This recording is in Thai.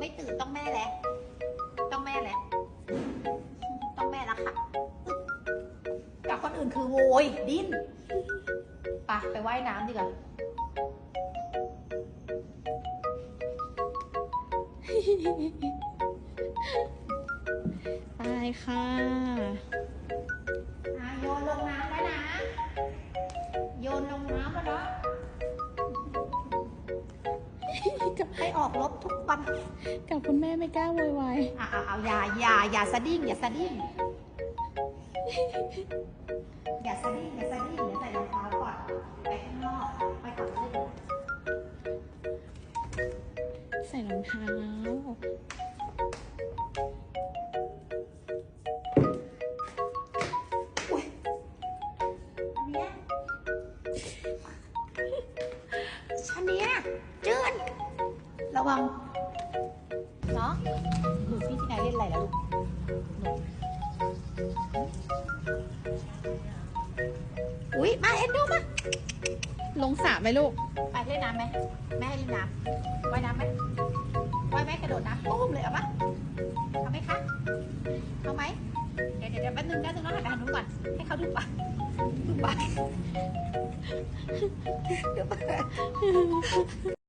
ไม่ตื่นต้องแม่แล้ว ต้องแม่แล้ว ต้องแม่แล้วค่ะ กับคนอื่นคือโวยดิ้นไปไปว่ายน้ำดีกว่าไปค่ะ ให้ออกรบทุกวันกับคุณแม่ไม่กล้าโวยวายอะเอาเอาอย่าอย่าอย่าสะดิ้งอย่าสะดิ้งอย่าสะดิ้งอย่าสะดิ้งเดี๋ยวใส่รองเท้าก่อนไปข้างนอกไปก่อนเลยใส่รองเท้าอุ้ยอันเนี้ยชันเนี้ยเจือน ระวังเนาะดูพี่ที่นายเล่นอะไรแล้วลูกหนูอุ้ยมาเอ็นดูมาลงสระไหมลูก ไปเล่นน้ำไหมแม่ให้เล่นน้ำว่ายน้ำไหมว่ายไหมกระโดดน้ำปุ้มเลยเอาปะเอาไหมคะเอาไหมเดี๋ยวเดี๋ยวเดี๋ยวแป๊บนึงแป๊บนึงน้องหันไปทางนู้นก่อน ให้เขาดูปะดูปะเดี๋ยวปะ